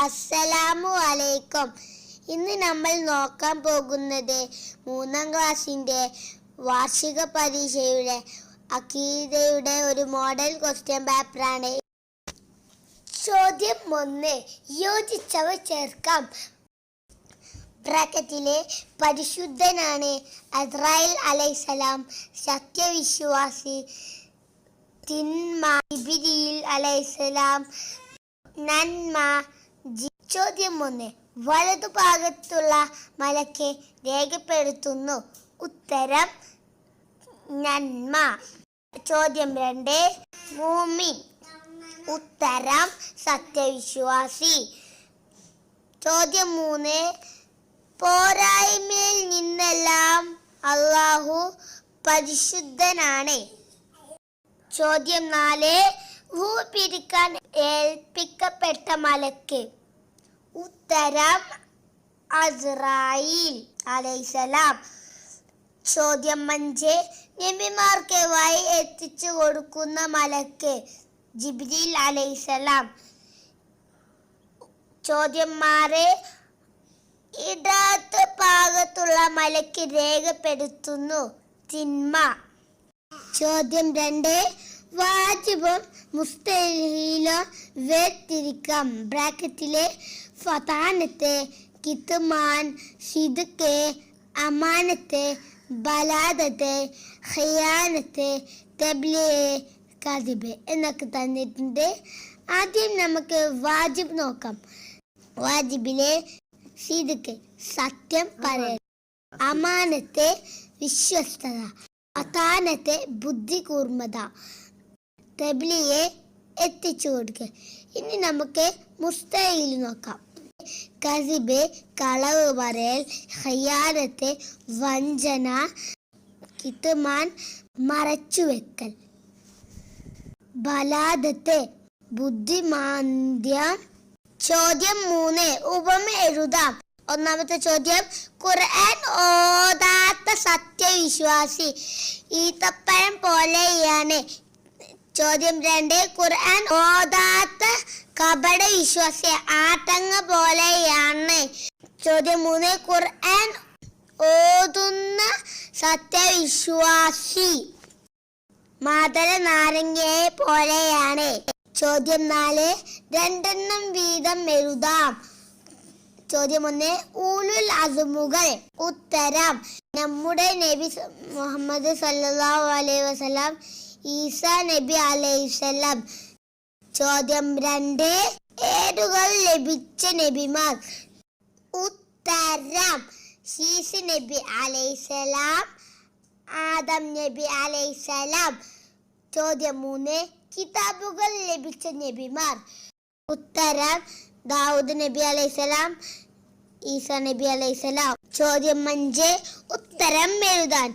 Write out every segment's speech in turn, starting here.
അസ്സലാമു അലൈക്കും ഇന്ന് നമ്മൾ നോക്കാൻ പോകുന്നത് മൂന്നാം ക്ലാസ്സിന്റെ വാർഷിക പരീക്ഷയുടെ അക്കീതയുടെ ഒരു മോഡൽ ക്വസ്റ്റ്യൻ പേപ്പറാണ് ചോദ്യം ഒന്ന് യോജിച്ചവ ചേർക്കാം. ബ്രാക്കറ്റിലെ പരിശുദ്ധനാണ് അസ്രായേൽ അലൈസലാം സത്യവിശ്വാസി തിന്മ ഇബിരിയിൽ അലൈസലാം നന്മ ചോദ്യം ഒന്ന് വലതുഭാഗത്തുള്ള മലക്ക് രേഖപ്പെടുത്തുന്നു. ഉത്തരം നന്മ. ചോദ്യം രണ്ട് മൂമിൻ. ഉത്തരം സത്യവിശ്വാസി. ചോദ്യം മൂന്ന് പോരായ്മയിൽ നിന്നെല്ലാം അള്ളാഹു പരിശുദ്ധനാണ്. ചോദ്യം നാല് ഭൂ പിരിക്കാൻ ഏൽപ്പിക്കപ്പെട്ട മലക്ക്. ഉത്തരം അസ്രായിൽ. അലൈസലാം ചോദ്യം അഞ്ച്. നബിമാർക്ക് വായി എത്തിച്ചു കൊടുക്കുന്ന മലക്ക്. ജിബ്രീൽ അലൈസലാം ചോദ്യം ആറ്. ഇടത്ത് ഭാഗത്തുള്ള മലക്ക് രേഖപ്പെടുത്തുന്നു. തിന്മ. ചോദ്യം രണ്ട്. വാജിബും മുസ്തഹിലും വേർതിരിക്കാം. ബ്രാക്കറ്റിലെ ഫതാനത്തെ കിത്തുമാൻ ഷിദുക്കെ അമാനത്തെ ബലാദത്തെ ഹയാനത്തെ തബ്ലിയെ കതിബ് എന്നൊക്കെ തന്നിട്ടുണ്ട്. ആദ്യം നമുക്ക് വാജിബ് നോക്കാം. വാജിബിലെ സിദുക്ക് സത്യം പറയൽ അമാനത്തെ വിശ്വസ്തത അതാനത്തെ ബുദ്ധി കൂർമ്മത തബ്ലിയെ എത്തിച്ചു കൊടുക്കുക ഇനി നമുക്ക് മുസ്തയിൽ നോക്കാം. കസിബ് കളവ് പറയൽ ഹയ്യാനത്ത് വഞ്ചന കിത്തുമാൻ മറച്ചുവെക്കൽ. ബലാദത്തെ ബുദ്ധിമാന്ദ്യം. ചോദ്യം മൂന്ന് ഉപമ എഴുതാം. ഒന്നാമത്തെ ചോദ്യം ഖുർആൻ ഓതാത്ത സത്യവിശ്വാസി. ഈത്തപ്പഴം പോലെയാണ്. ചോദ്യം രണ്ട്. ഖുർആൻ ഓതാത്ത കപട വിശ്വാസി ആട്ടങ്ങ പോലെയാണ്. ചോദ്യം മൂന്ന്. ഖുർആൻ ഓതുന്ന സത്യവിശ്വാസി മാതല നാരങ്ങയെ പോലെയാണ്. ചോദ്യം നാല്. രണ്ടെണ്ണം വീതം എഴുതാം. ചോദ്യം ഒന്ന്. ഊലുൽ അസുമുകൾ ഉത്തരം. നമ്മുടെ നബി മുഹമ്മദ് സല്ലല്ലാഹു അലൈഹി വസല്ലം ഈസ നബി അലൈഹിസ്സലാം. ചോദ്യം രണ്ട് ഏടുകൾ ലഭിച്ച നബിമാർ? ഉത്തരം ശീസ് നബി അലൈഹിസ്സലാം ആദം നബി അലൈഹിസ്സലാം. ചോദ്യം മൂന്ന് കിതാബുകൾ ലഭിച്ച നബിമാർ? ഉത്തരം ദാവൂദ് നബി അലൈഹിസ്സലാം ഈസ നബി അലൈഹിസ്സലാം. ചോദ്യം അഞ്ച് ഉത്തരം എഴുതാൻ.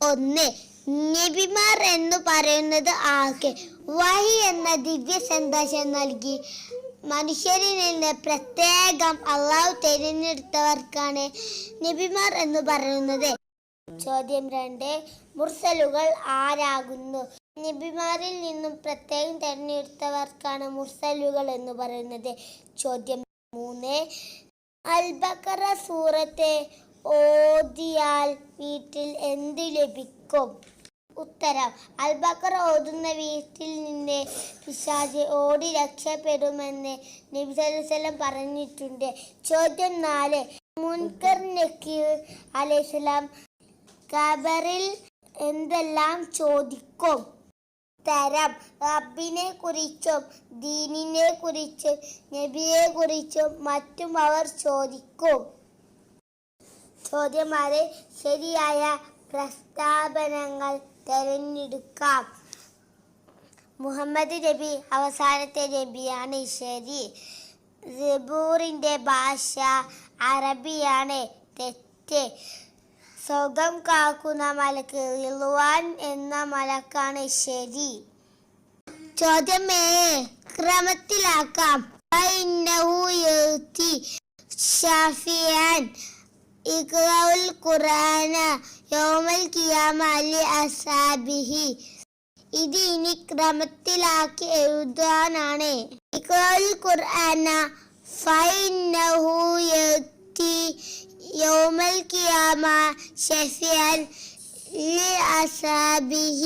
ഒന്ന് നബിമാർ എന്ന് പറയുന്നത് ആകെ. വഹി എന്ന ദിവ്യ സന്ദേശം നൽകി. മനുഷ്യരിൽ നിന്ന് പ്രത്യേകം അള്ളാഹു തിരഞ്ഞെടുത്തവർക്കാണ് നബിമാർ എന്ന് പറയുന്നത്. ചോദ്യം രണ്ട്. മുർസലുകൾ ആരാകുന്നു? നബിമാരിൽ നിന്നും പ്രത്യേകം തിരഞ്ഞെടുത്തവർക്കാണ് മുർസലുകൾ എന്ന് പറയുന്നത്. ചോദ്യം മൂന്ന്. അൽബക്കറ സൂറത്തെ ഓതിയാൽ വീട്ടിൽ എന്ത് ലഭിക്കും? ഉത്തരം. അൽബക്കർ ഓതുന്ന വീട്ടിൽ നിന്ന് പിശാജ് ഓടി രക്ഷപ്പെടുമെന്ന് നബി സല്ലല്ലാഹു പറഞ്ഞിട്ടുണ്ട്. ചോദ്യം നാല്. മുൻകർ നക്കീർ അലൈഹിസ്ലാം ഖബറിൽ എന്തെല്ലാം ചോദിക്കും? തരം റബ്ബിനെ കുറിച്ചും ദീനിനെ കുറിച്ചും നബിയെ കുറിച്ചും മറ്റും അവർ ചോദിക്കും. ചോദ്യം ആരെ ശരിയായ പ്രസ്താവനകൾ തെരഞ്ഞെടുക്കാം. മുഹമ്മദ് നബി അവസാനത്തെ നബിയാണ് ശരി. ജബൂറിന്റെ ഭാഷ അറബിയാണ്. തെറ്റ്. സ്വർഗം കാക്കുന്ന മലക്ക് ഇളുവാൻ എന്ന മലക്കാണ് ശരി. ക്രമത്തിലാക്കാം. ഫഇന്നഹു യഅതി ഷാഫിയാൻ. ഇഖ്റഉൽ ഖുർആന യൗമൽ ഖിയാമ ലി അസ്ഹാബിഹി ഇത് ഇനി ക്രമത്തിലാക്കി എഴുതാനാണ് ഇഖ്റഉൽ ഖുർആന فإنه يأتي يوم القيامة شفيعا لأصحابه